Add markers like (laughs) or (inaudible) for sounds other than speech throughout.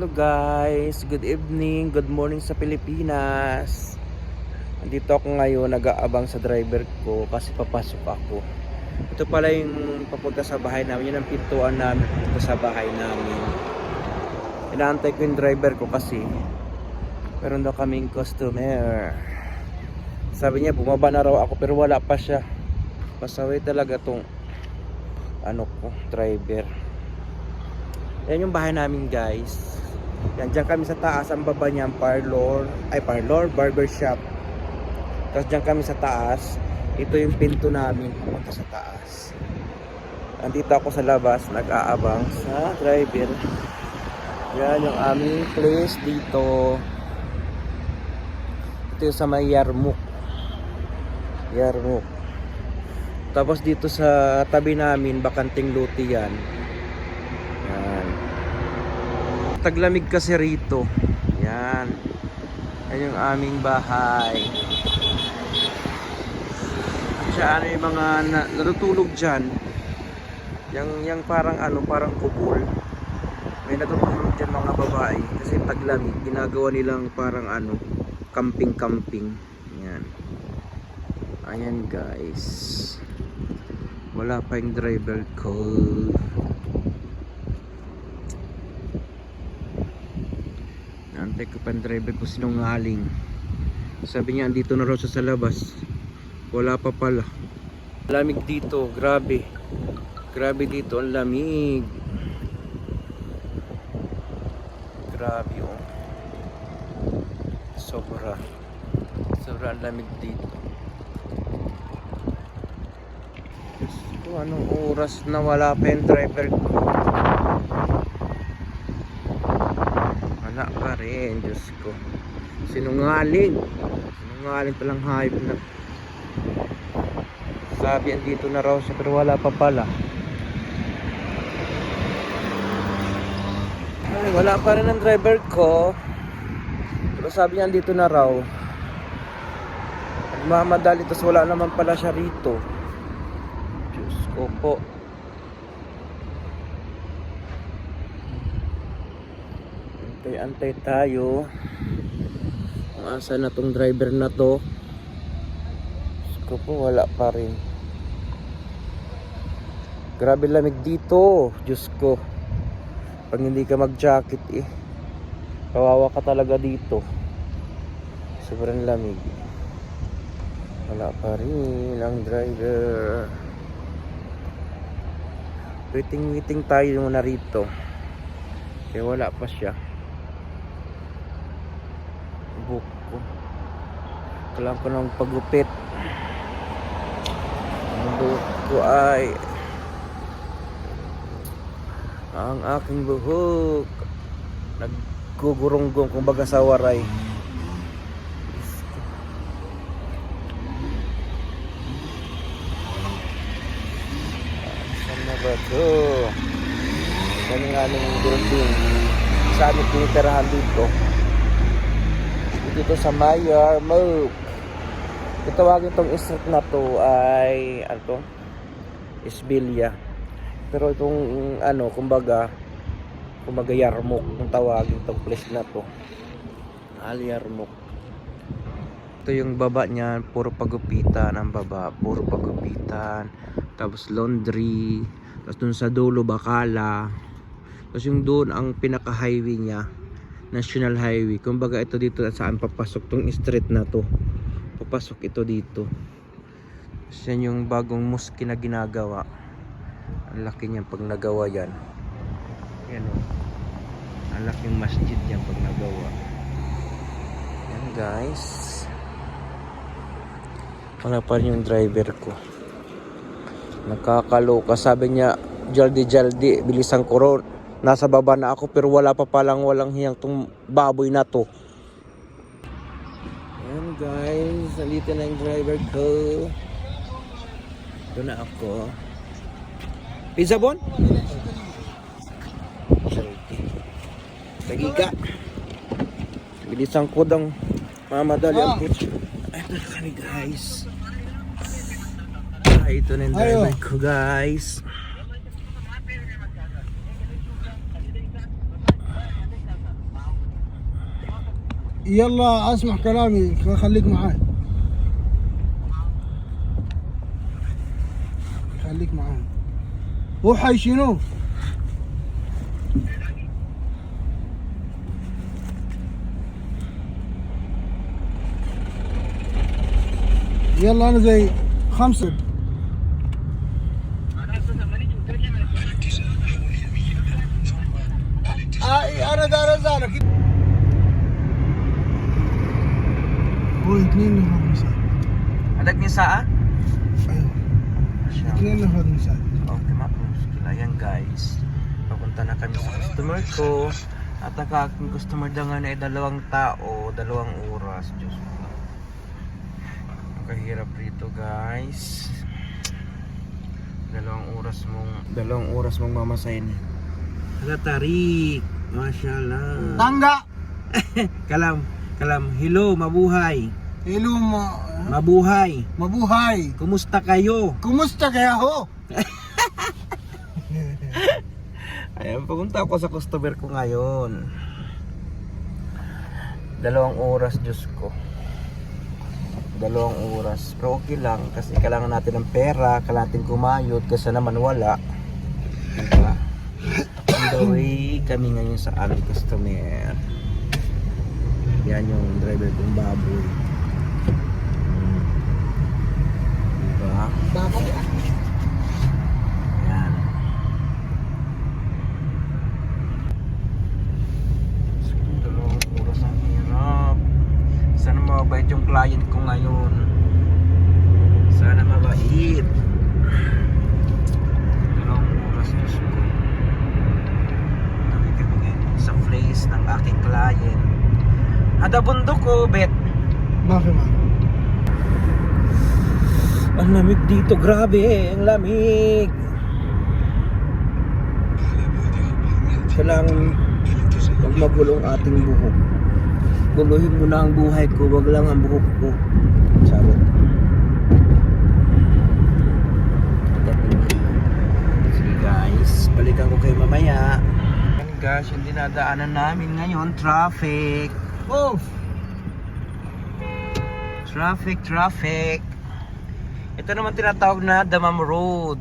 Hello guys, good evening, good morning sa Pilipinas. Nandito ako ngayon, nag-aabang sa driver ko kasi papasok ako. Ito pala yung papunta sa bahay namin, yun ang pintuan namin papunta sa bahay namin. Inaantay ko yung driver ko kasi meron daw kaming customer. Sabi niya bumaba na raw ako pero wala pa siya. Pasaway talaga tong ano ko, driver. Yan yung bahay namin guys. Yan, dyan kami sa taas. Ang baba niya, ang parlor. Ay, parlor, barbershop. Tapos dyan kami sa taas. Ito yung pinto namin pumunta sa taas. Andito ako sa labas, nag-aabang sa driver. Yan yung aming place dito. Ito yung sa may Yarmouk. Yarmouk. Tapos dito sa tabi namin, bakanting luti. Yan. Taglamig kasi rito. Yan. Yan yung aming bahay. Siya ano yung mga na, natutulog dyan. Yang, yang parang ano, parang kubol. May natutulog dyan mga babae. Kasi taglamig. Ginagawa nilang parang ano, camping-camping. Yan. Ayan guys. Wala pa yung driver ko. Yung driver ko sinungaling. Sabi niya andito na raw siya sa labas. Wala pa pala. Lamig dito, grabe. Grabe dito ang lamig. Grabe oh. Sobra. Sobra ang lamig dito. Ko, anong oras na wala pa yung driver ko? Wala pa rin, Diyos ko. Sinungaling. Sinungaling palang hayop na. Sabi andito na raw siya pero wala pa pala. Ay, wala pa rin ang driver ko. Pero sabi niya andito na raw. Nagmamadali tapos wala naman pala siya rito. Diyos ko po. Antay-antay tayo. Kung asa na tong driver na to. Ko wala pa rin. Grabe lamig dito. Diyos ko. Pag hindi ka mag-jacket eh. Kawawa ka talaga dito. Sobrang lamig. Wala pa rin ang driver. Waiting-waiting tayo muna rito. Kaya wala pa siya. Book ko. Kailangan ko ng pagupit. Ang buhok ko ay ang aking buhok naggugurunggong kumbaga sa waray. Saan na ba ito? Yan yung aming building. Sa aming tinitirahan dito. Dito sa Mayor Mook. Itawagin itong street na to ay ano to? Isbilia. Pero itong ano, kumbaga kumbaga Yarmouk kung tawagin itong place na to. Al Yarmouk. Ito yung baba niya, puro pagupitan ang baba, puro pagupitan. Tapos laundry, tapos dun sa dulo bakala. Tapos yung doon ang pinaka highway niya, National Highway. Kumbaga ito dito saan papasok tong street na to. Papasok ito dito. Yan yung bagong mosque na ginagawa. Ang laki niyan pag nagawa yan. Yan o. Ang laking masjid yan pag nagawa. Yan guys. Wala yung driver ko. Nakakaloka. Sabi niya, jaldi jaldi, bilisan ko ron. Nasa baba na ako pero wala pa palang walang hiyang tong baboy na to. Yan guys, nandito na yung driver ko. Ito na ako. Pizza bon? Tagiga. Bilisan ko dang mamadali ang putyo. Ay, ito na kami guys. Ay, ito na yung driver ko guys. يلا اسمع كلامي خليك معاي. خليك معاي. هو حي شنو؟ يلا أنا زي خمسة. آه أنا دار ازالك Tingnan na ako sa. Alag niya sa ah? Ayun. Tingnan oh, na ako sa. Okay, mapos. Kila yan guys. Papunta na kami sa customer ko. At ang aking customer na nga na ay dalawang tao, dalawang oras. Diyos ko. Ang kahirap rito guys. Dalawang oras mong, dalawang oras mong mamasahin. Gatari. Mashallah. Tangga! (laughs) kalam, kalam. Hello, mabuhay. Hello ma Mabuhay. mabuhay Kumusta kayo? Kumusta kaya ho? Ayan, pumunta ako sa customer ko ngayon. Dalawang oras, Diyos ko. Dalawang oras. Pero okay lang kasi kailangan natin ng pera, kailangan natin kumayod kasi naman wala. Diba? On the way kami ngayon sa aming customer. Yan yung driver kong baboy. Hmm. Diba? Bakit? Yan. Dalawang oras ang hirap. Sana mabait yung client ko ngayon. Sana mabait. Dalawang oras gusto ko. Sa place ng aking client. Ada bundok ko, bet. Bakit man? Ang lamig dito, grabe, ang lamig. Kailangan huwag magulong ating buhok. Guluhin mo na ang buhay ko, wag lang ang buhok ko. Charot. Sige guys, balikan ko kayo mamaya. Ayan guys, yung dinadaanan namin ngayon, traffic. Off! Traffic, traffic. Ito naman tinatawag na Damam Road.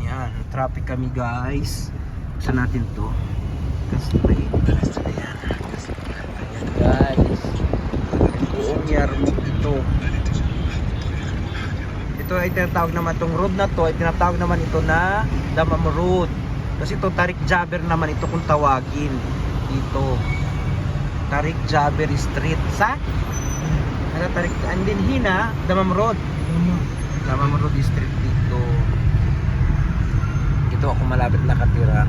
Yan, traffic kami guys. Saan natin to? Kasabay. Ayan. Ayan guys. Buong yarmuk ito. Ito ay tinatawag naman itong road na to ay tinatawag naman ito na Damam Road. Kasi ito Tarik Jabber naman ito kung tawagin. Dito. Tarik Jabber Street sa ano Tarik Andin Hina, Damam Road. Damam Road District dito. Dito ako malapit nakatira.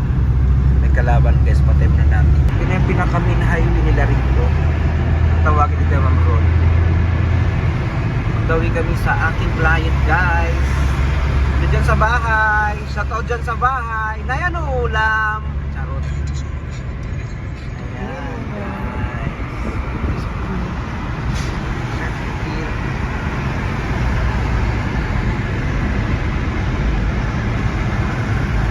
May kalaban guys, patay na natin. Yun yung pinaka-main highway nila rito. Tawagin ni Damam Road. Dawi kami sa aking client guys. Dito dyan sa bahay. Shoutout dyan sa bahay. Nayan o ulam. Charot. Ayan guys.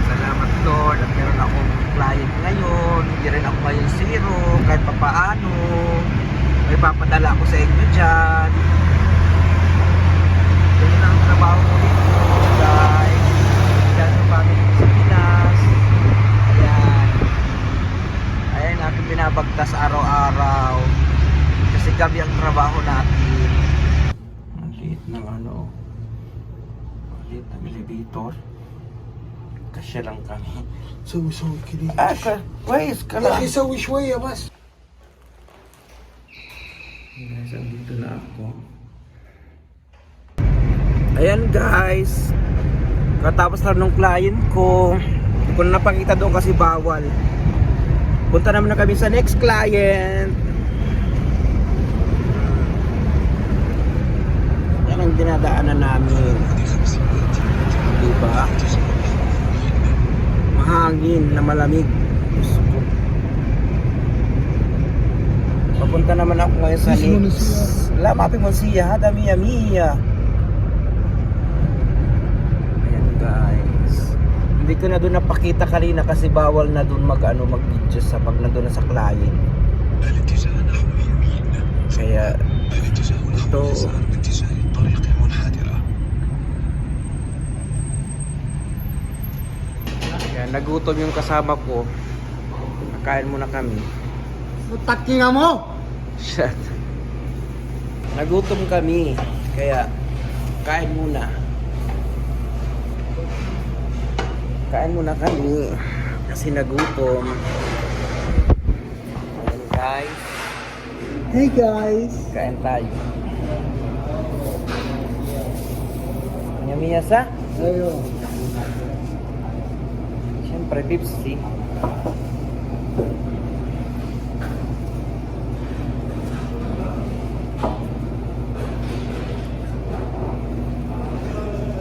Salamat Lord at meron akong client ngayon. Hindi rin ako ngayon zero kahit papaano. May papadala ako sa inyo dyan. Ganyan ang trabaho ko dito guys. Dyan sa family ko sa Pinas. Ayan. Ayan aking binabagtas araw-araw. Kasi gabi ang trabaho natin. Ang liit ng ano. Ang liit ng elevator siya lang kami. So, so, kidding. Ah, ka, guys, ka lang. Kasi sa wish way, abas. Guys, andito na ako. Ayan guys. Katapos na ng client ko. Hindi ko na napakita doon kasi bawal. Punta naman na kami sa next client. Yan ang dinadaanan namin. Diba? Diba? hangin na malamig. Papunta naman ako ngayon sa Lakes. la mapi mo siya. Hada miya miya. Ayan guys. Hindi ko na doon napakita kanina kasi bawal na doon mag ano mag video sa pag na doon sa client kaya ito nagutom yung kasama ko. Nakain muna kami. Taking mo! Shit. Nagutom kami. Kaya, kain muna. Kain muna kami. Kasi nagutom. Ayan guys. Hey guys! Kain tayo. Nyamiyasa? Ayo. Siyempre, Pepsi.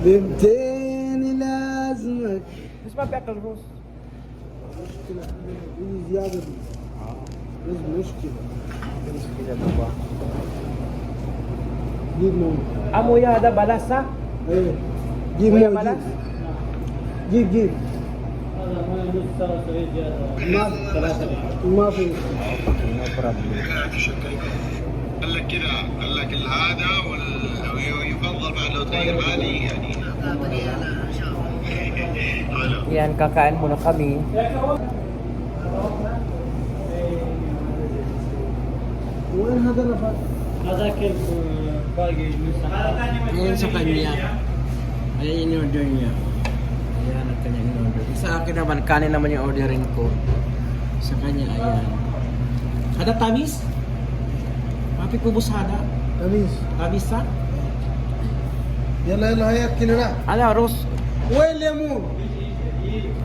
بنتين لازمك Mas mabekal, Rose. مشكلة هي زيادة دي بس مشكلة جيب مو Amo yada balasa? ايه جيب Kuya مو balas? جيب جيب ما ما في. قال لك كذا قال لك هذا ويفضل بعد لو تغير بالي يعني Yan, kakain muna kami. وين هذا رفع هذاك الباقي المسحب Ayan sa kanya. Ayan yung order niya. Ayan ang kanyang in-order. Sa akin naman, kanin naman yung orderin ko. Sa kanya, ayan. Ada tamis? Papi kubos hada? قميص Tamis ha? يلا يلا هيا كلنا Ala, Ros. وين ليمون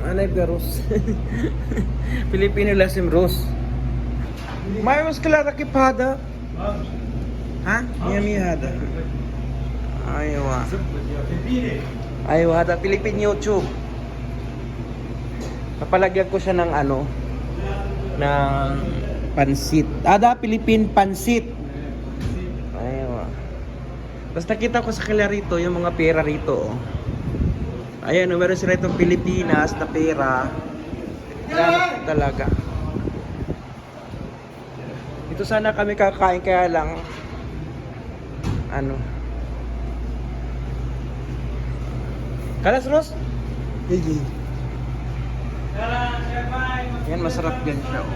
Anay ka, Ros. Filipino lasim, Ros. May mas klara kipada. Ha? Miyami hada. Aywa. Aywa hada. Philippine YouTube. Napalagyan ko siya ng ano, ng pansit. Ah, Ada, Philippine pansit. Ayun. Oh. Tapos nakita ko sa kanila rito, yung mga pera rito. Oh. Ayan, oh, meron sila itong Pilipinas na pera. Ganap talaga. Ito sana kami kakain kaya lang ano. Kalas Ros? Gigi. Yan masarap yan siya. oh.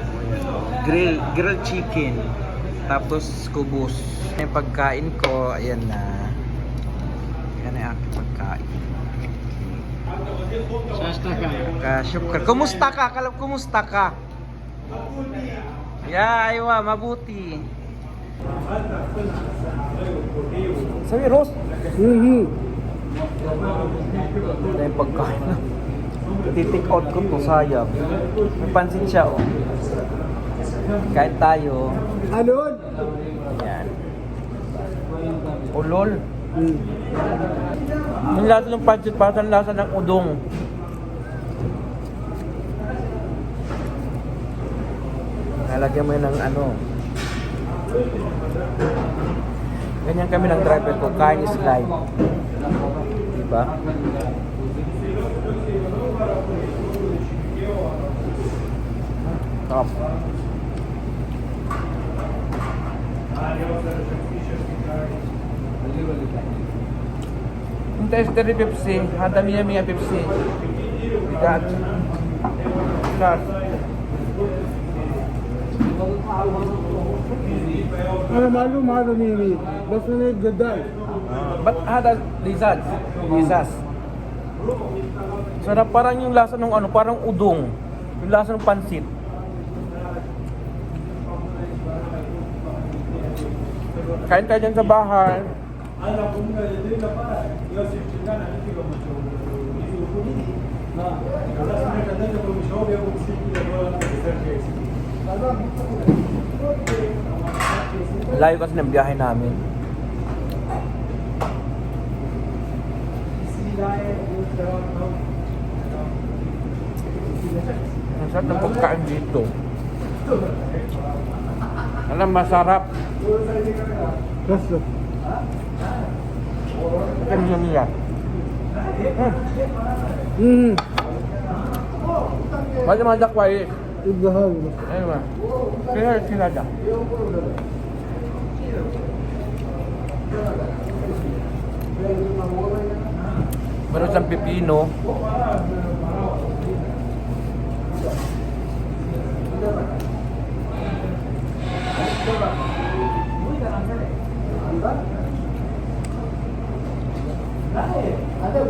Oh. Grill, grilled chicken. Tapos kubos. Yung pagkain ko, ayan na. Yan ang aking pagkain. Ka, syukar. Kumusta ka? Kalab, kumusta ka? Yeah, aywa, mabuti. Sabi, Rose. Mhm. Ito yung pagkain. Iti-take out ko to, sayang. May pansin siya, oh. Kahit tayo. Alon! Yan. Ulol. Mm. Yung lasa ng pancit, para sa lasa ng udong. Nalagyan mo yun ng ano. Ganyan kami ng driver ko, kain is life. Diba? Sarap. Yung tester Pepsi, ang dami niya mga Pepsi. Bigat. Bigat. अरे मालूम मालूम नहीं नहीं बस मैंने एक गद्दा But ah, had a lizard. Lizas. Sarap parang yung lasa ng ano, parang udong. Yung lasa ng pansit. Kain tayo dyan sa bahay. Layo kasi ng biyahe namin. Ang sarap ng pagkain dito. Alam, masarap. Yes, sir. Ikan siya niya. Hmm. Wala mga dakwari. Eh. Ibahal. Ayun ba? Kaya sila dyan. Meron siyang pipino. Thank you. Ano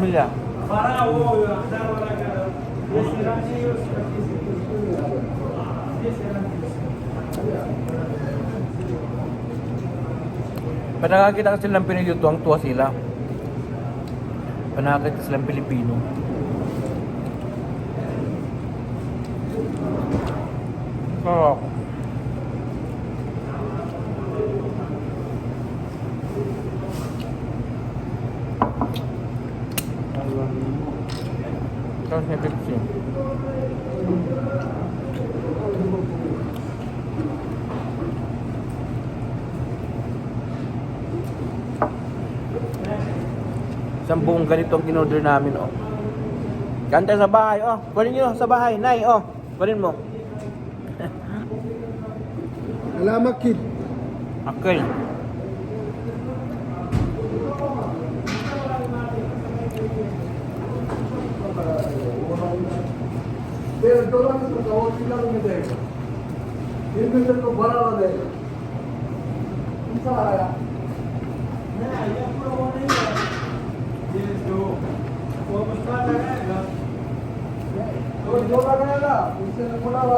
nila? Pag nakakita ka silang Pinoy dito, ang tuwa sila. Pag nakakita silang Pilipino. Sarap. Tapos may Pepsi. Isang buong ganito ang in-order namin, oh. Kanta sa bahay, oh. Kunin nyo sa bahay, Nay, oh. Kunin mo. (laughs) Alamak kid. Okay. Pero doon sa kawal sila ng. Yung medyo ko bara na din. Isa kaya. Doon doon na kaya. Isa na mula ba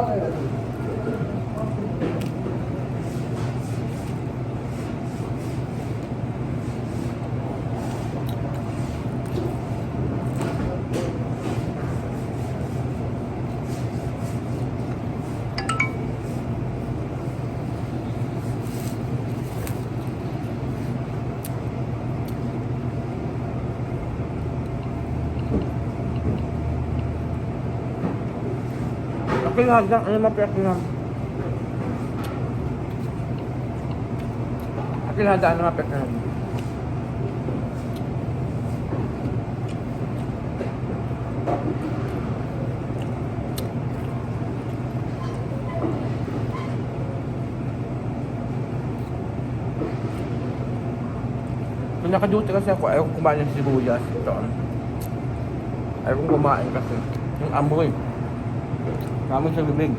Okay nga, hanggang ano mapiyak nga. Akin handa ano mapiyak nga. Nung naka-duty kasi ako, ayaw kumain ng sibuyas. Ito. ano. Ayaw kumain kasi. Yung amoy. Kami sa bibig.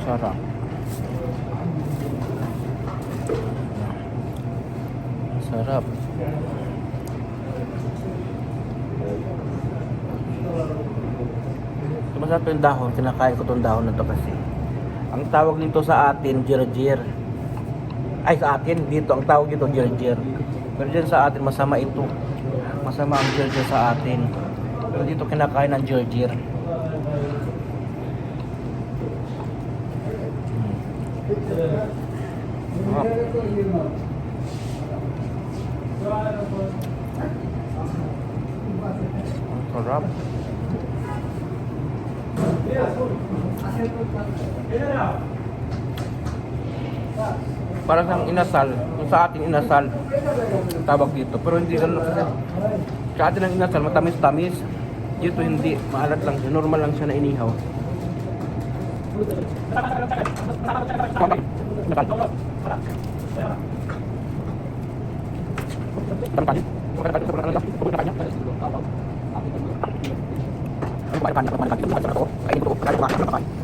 Sarap. Sarap. Masarap yung dahon, kinakain ko tong dahon na to kasi. Ang tawag nito sa atin, jirjir. Ay, sa atin, dito, ang tawag dito, jirjir. Pero dyan sa atin, masama ito. Masama ang jirjir sa atin. Pero dito, kinakain ng jirjir. Hmm. Ang sarap. Parang ng inasal, yung sa atin inasal, tabak dito. Pero hindi ganun kasi sa atin ang inasal, matamis-tamis. Dito hindi, maalat lang siya, normal lang siya na inihaw. Tangkal. Mari-mari, mari-mari, mari-mari. Tumulong ka sa ako. Kainin ko to. Kaya ko ba? Ano ka kain?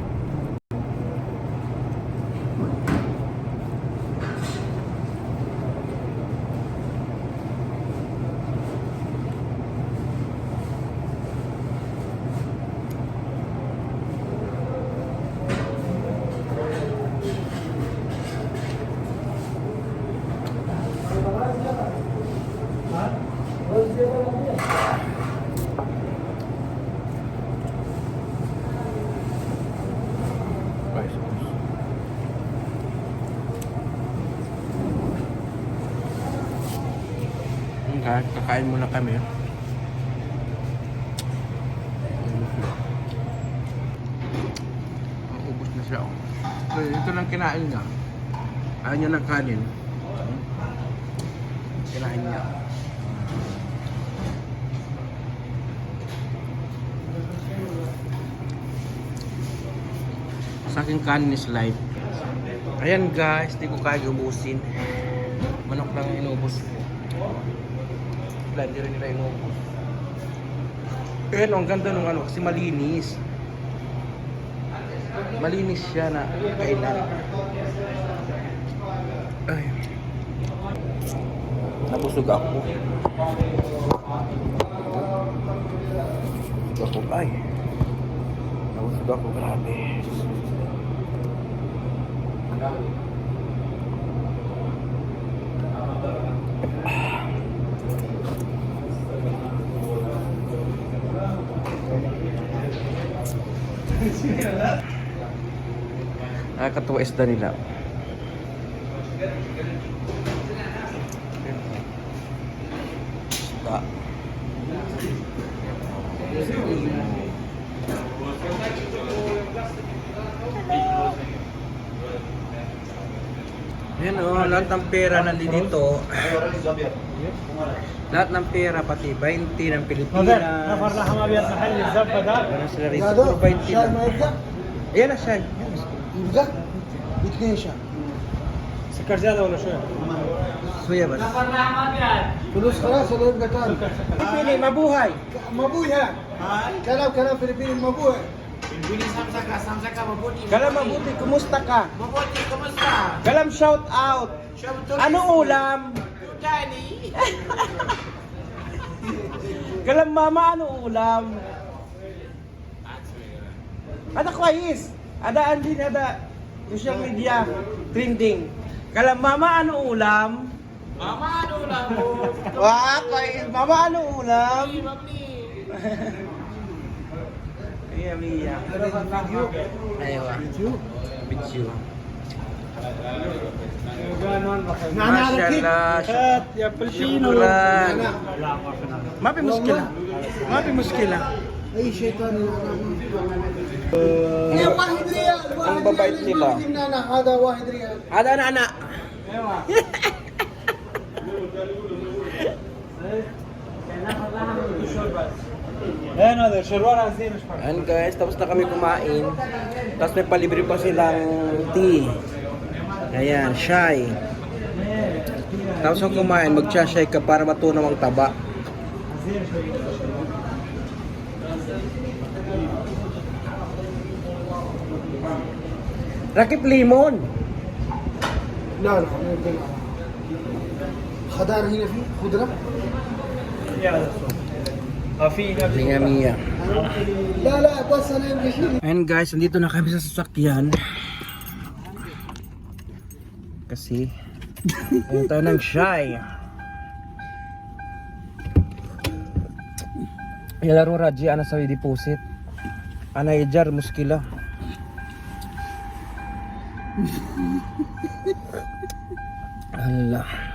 Ya. Okay, kakain muna kami. Ubus na siya. oh. So, ito lang kinain niya. Ayaw niya ng kanin. Kinain niya. Sa akin kanin is. Ayan guys, di ko kaya ubusin. Manok lang ang inubos ko. Wala, hindi rin nila inubos. Pero ang ganda nung ano, kasi malinis. Malinis siya na kainan. Ay. Nabusog ako. Nabusog ako. Ay. Nabusog ako. Grabe. Nakakatuwa isda nila. Isda. Yan o, lahat ng pera nandito. Lahat ng pera, pati 20 ng Pilipinas. نفر لحم ابيض محل الزبده ده Ano sila rito? Puro 20 lang. يبدا Ayan na siya. يبدا اثنين شهر سكر زياده ولا شويه؟ Suya ba? فلوس خلاص ولا يبقى تاني Pili, mabuhay. مبويها كلام كلام فلبيني Bilisan sa ka, samsa ka, mabuti. Galam mabuti, kumusta ka? Mabuti, kumusta? Galam shout out. Shout out. Anong ulam? Dani. Galam mama, ano ulam? Ada kwais. Ada andin, ada social media trending. Galam mama, ano ulam? Mama, ano ulam? Wah, kwais. Mama, ano ulam? Mami, mami. (laughs) Yeah, we uh, هين هذا شروان عزيز مش فاهم Ayan guys, tapos na kami kumain. Tapos may palibre pa silang tea. Ayan, shy. Tapos kung kumain, mag-shy ka para matunaw ang taba. Rakip limon. لا لا ما يمكن خضار هنا في خضرة يا Linga Mia. And guys, nandito na kami sa sasakyan. Kasi, punta ng shy. Yalaro raji, ana sa deposit. Ana ijar, muskila. Allah.